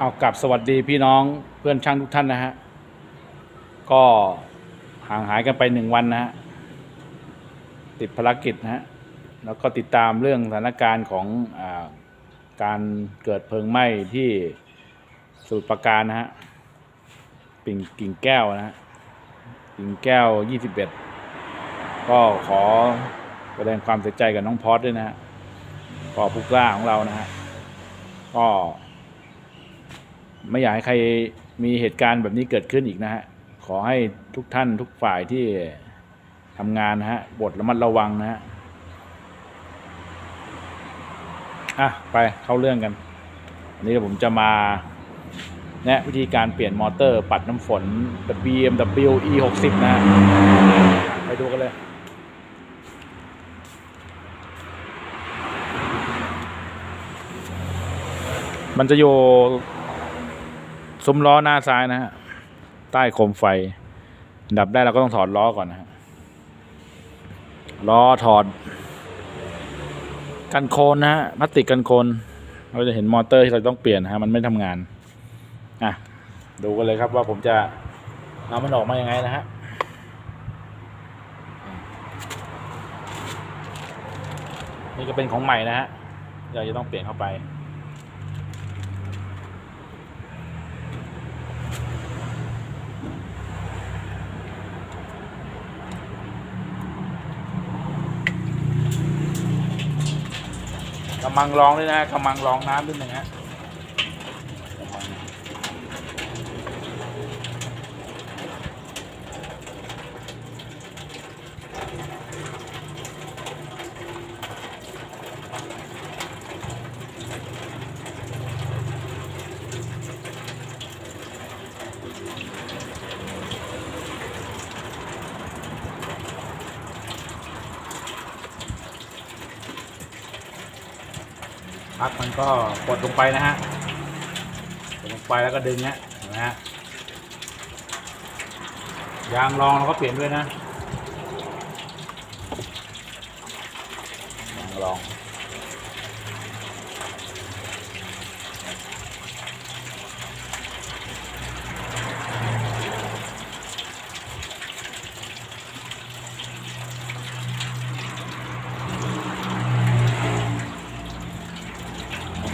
เอากลับสวัสดีพี่น้องเพื่อนช่างทุกท่านนะฮะ ก็ห่างหายกันไปหนึ่งวันนะฮะ ติดภารกิจนะฮะ แล้วก็ติดตามเรื่องสถานการณ์ของอการเกิดเพลิงไหม้ที่สมุทรปราการนะฮะปิ่งกิ่งแก้วนะฮะกิ่งแก้ว21ก็ขอแสดงความเสียใจกับน้องพอสด้วยนะฮะก็ผู้กล้าของเรานะฮะก็ ไม่อยากให้ใครมีเหตุการณ์แบบนี้เกิดขึ้นอีกนะฮะ ขอให้ทุกท่านทุกฝ่ายที่ทำงานนะฮะบทระมัดระวังนะฮะ อะ ไปเข้าเรื่องกันวันนี้ผมจะมาแนะวิธีการเปลี่ยนมอเตอร์ปัดน้ำฝน BMW E 6 0 นะฮะไปดูกันเลยมันจะอยู่ ซุ้มล้อหน้าซ้ายนะฮะใต้โคมไฟ ดับได้เราก็ต้องถอดล้อก่อนนะฮะล้อถอด กันโคนนะฮะพลาสติกกันโคนเราจะเห็นมอเตอร์ที่เราต้องเปลี่ยนนะฮะมันไม่ทำงานอะดูกันเลยครับว่าผมจะเอามันออกมายังไงนะฮะนี่ก็เป็นของใหม่นะฮะเราจะต้องเปลี่ยนเข้าไป มังรองด้วยนะกำมังรองน้ำด้วยนะฮะ พักมันก็กดลงไปนะฮะกดลงไปแล้วก็ดึงเนี้ยนะฮะยางรองเราก็เปลี่ยนด้วยนะยางรอง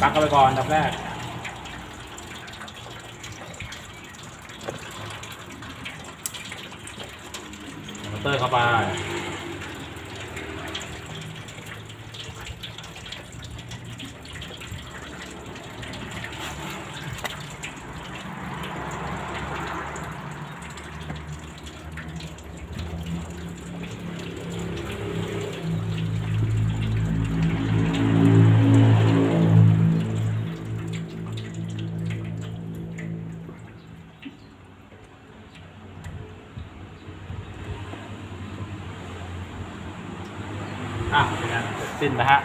ตักเข้าไปก่อนอันดับแรกมอเตอร์เข้าไป สิ้นนะฮะ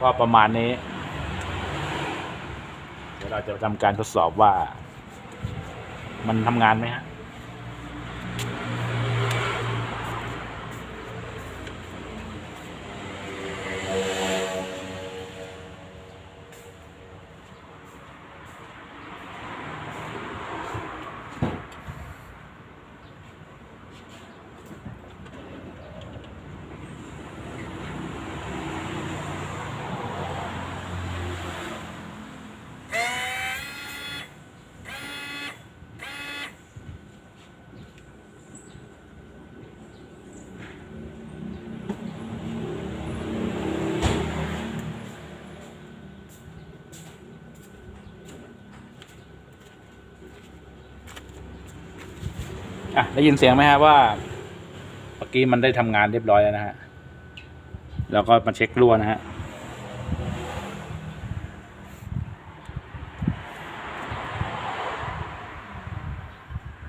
ก็ประมาณนี้ เดี๋ยวเราจะทำการทดสอบว่า มันทำงานไหมฮะ อะได้ยินเสียงไหมฮะว่าเมื่อกี้มันได้ทำงานเรียบร้อยแล้วนะฮะแล้วก็มาเช็ครั่วนะฮะ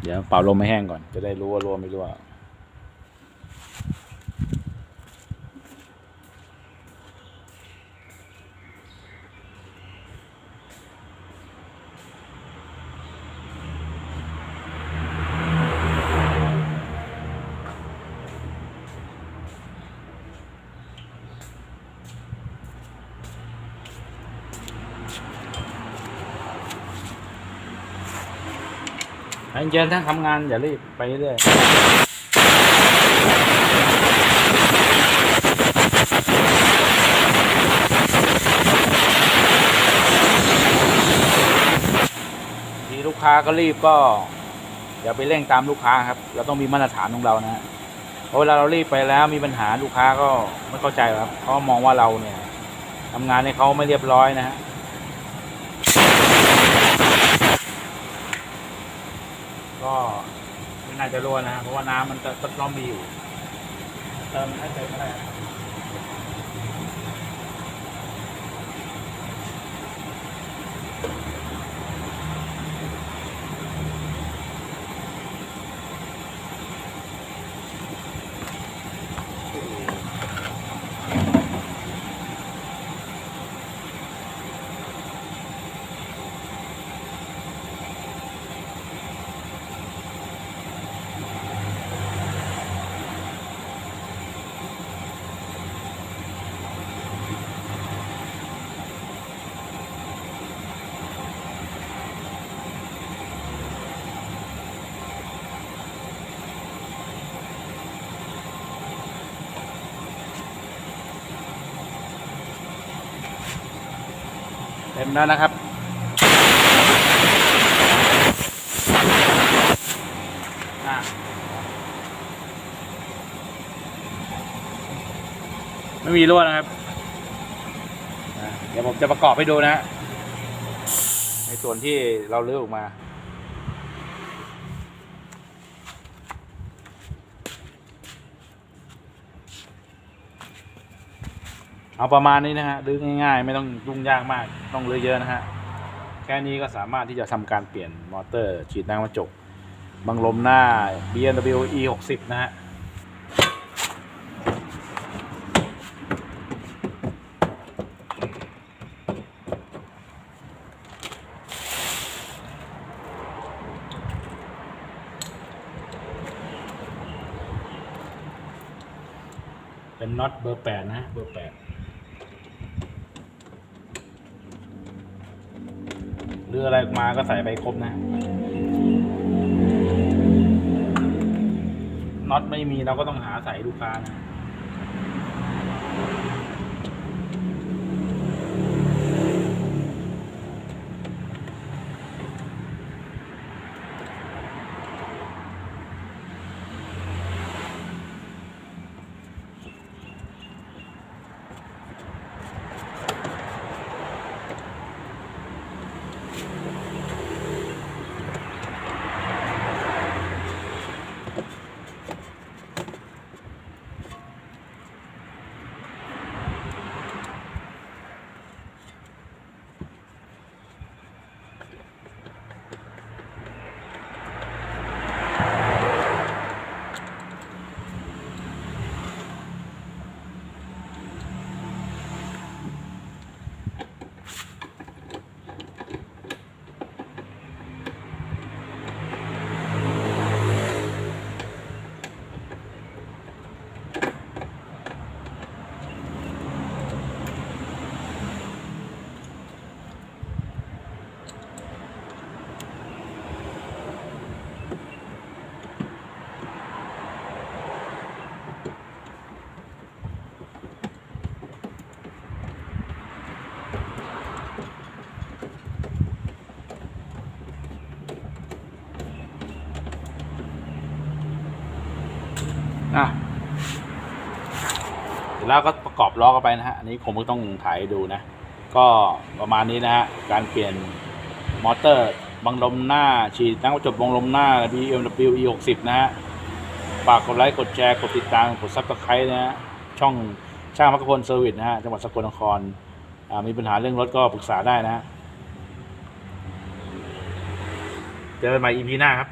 เดี๋ยวเป่าลมให้แห้งก่อนจะได้รู้ว่ารั่วไม่รั่ว เย็นๆถ้าทำงานอย่ารีบไปเรื่อยมีลูกค้าก็รีบก็ อย่าไปเร่งตามลูกค้าครับ เราต้องมีมาตรฐานของเรานะฮะเพราะเวลาเรารีบไปแล้วมีปัญหาลูกค้าก็ไม่เข้าใจครับเขามองว่าเราเนี่ยทำงานให้เขาไม่เรียบร้อยนะฮะ ก็ไม่น่าจะรั่วนะฮะเพราะว่าน้ำมันจะทดลองมีอยู่ เติมให้เต็มก็ได้ มแล้วนะครับ ไม่มีรั่วนะครับ เดี๋ยวผมจะประกอบให้ดูนะฮะในส่วนที่เราเลือกออกมา เอาประมาณนี้นะฮะรื้อง่ายๆ ไม่ต้องยุ่งยากมาก ต้องรื้อเยอะนะฮะ แค่นี้ก็สามารถที่จะทำการเปลี่ยนมอเตอร์ ฉีดน้ำกระจก บังลมหน้า BMW E 6 0นะฮะ เป็นน็อตเบอร์แปดนะฮะเบอร์แปด รืออะไรมาก็ใส่ไปครบนะน็อตไม่มีเราก็ต้องหาใส่ลูกค้านะ แล้วก็ประกอบล้อเข้าไปนะฮะอันนี้ผมก็ต้องถ่ายดูนะ ก็ประมาณนี้นะฮะการเปลี่ยนมอเตอร์บังลมหน้าฉีดน้ำกระจกบังลมหน้า BMW E 6 0 นะฮะฝากกดไลค์กดแชร์กดติดตามกดซับสไครต์นะฮะช่องช่างพักพลเซอร์วิสนะฮะจังหวัดสกลนครอ่ามีปัญหาเรื่องรถก็ปรึกษาได้นะฮะเจอกันใหม่ EP หน้าครับ